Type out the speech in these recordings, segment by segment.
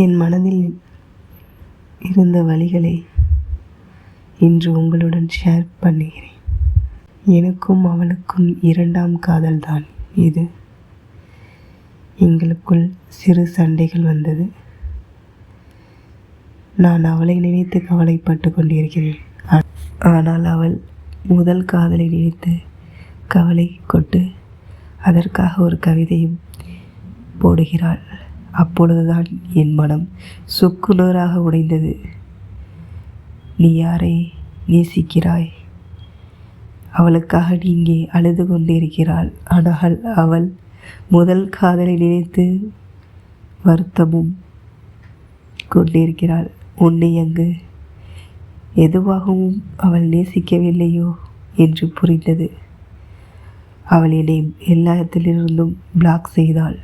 என் மனதில் இருந்த வழிகளை இன்று உங்களுடன் ஷேர் பண்ணுகிறேன். எனக்கும் அவளுக்கும் இரண்டாம் காதல்தான் இது. எங்களுக்குள் சிறு சண்டைகள் வந்தது. நான் அவளை நினைத்து கவலைப்பட்டு கொண்டிருக்கிறேன். ஆனால் அவள் முதல் காதலை நினைத்து கவலை கொண்டு அதற்காக ஒரு கவிதையும் போடுகிறாள். அப்பொழுதுதான் என் மனம் சுக்குநூறாக உடைந்தது. நீ யாரை நேசிக்கிறாய்? அவளுக்காக நீங்கே அழுது கொண்டிருக்கிறாள். ஆனால் அவள் முதல் காதலை நினைத்து வருத்தமும் கொண்டிருக்கிறாள். உன்னை அங்கு எதுவாகவும் அவள் நேசிக்கவில்லையோ என்று புரிந்தது. அவள் என்னை எல்லாத்திலிருந்தும் பிளாக் செய்தாள்.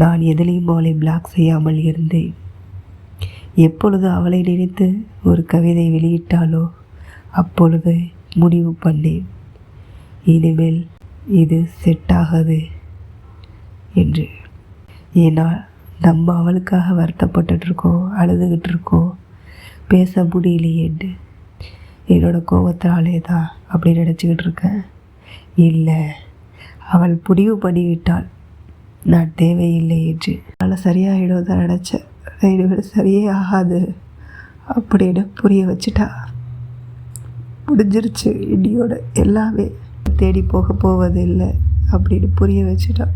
நான் எதிலையும் அவளை பிளாக் செய்யாமல் இருந்தேன். எப்பொழுது அவளை நினைத்து ஒரு கவிதை வெளியிட்டாலோ அப்பொழுது முடிவு பண்ணேன். இனிமேல் இது செட் ஆகாது என்று. ஏன்னா நம்ம அவளுக்காக வருத்தப்பட்டுட்டு இருக்கோம் அழுதுகிட்டு இருக்கோம் பேச முடியலையேன்னு என்னோட கோபத்தினாலே தான் அப்படி நினச்சிக்கிட்டு இருக்கேன் இல்லை அவள் முடிவு பண்ணிவிட்டாள். நான் தேவையில்லை என்று. அதனால் சரியாகிடும் தான் நினச்சேன் இனிமேல் சரியே ஆகாது அப்படின்னு புரிய வச்சுட்டா. முடிஞ்சிருச்சு. இடியோட எல்லாமே தேடி போக போவது இல்லை அப்படின்னு புரிய வச்சுட்டா.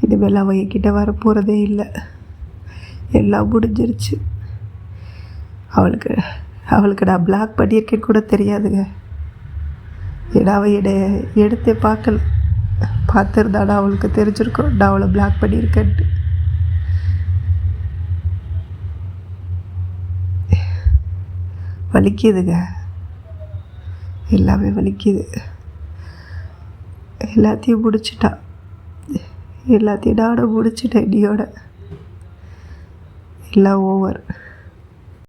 இனிமேல் அவன் என்கிட்ட வர போகிறதே இல்லை. எல்லாம் முடிஞ்சிருச்சு. அவளுக்கு அவளுக்கு நான் பிளாக் பண்ணியிருக்கேன்னு கூட தெரியாதுங்க. ஏன்னா அவள் என்னை எடுத்தே பார்க்கல. பார்த்துருந்தாடா அவளுக்கு தெரிஞ்சிருக்கும். நான் அவளை பிளாக் பண்ணியிருக்கேன்ட்டு. வலிக்குதுங்க. எல்லாமே வலிக்குது. எல்லாத்தையும் முடிச்சிட்டான் எல்லாத்தையும் நானும் முடிச்சிட்டேன் இனியோட. எல்லாம் ஓவர்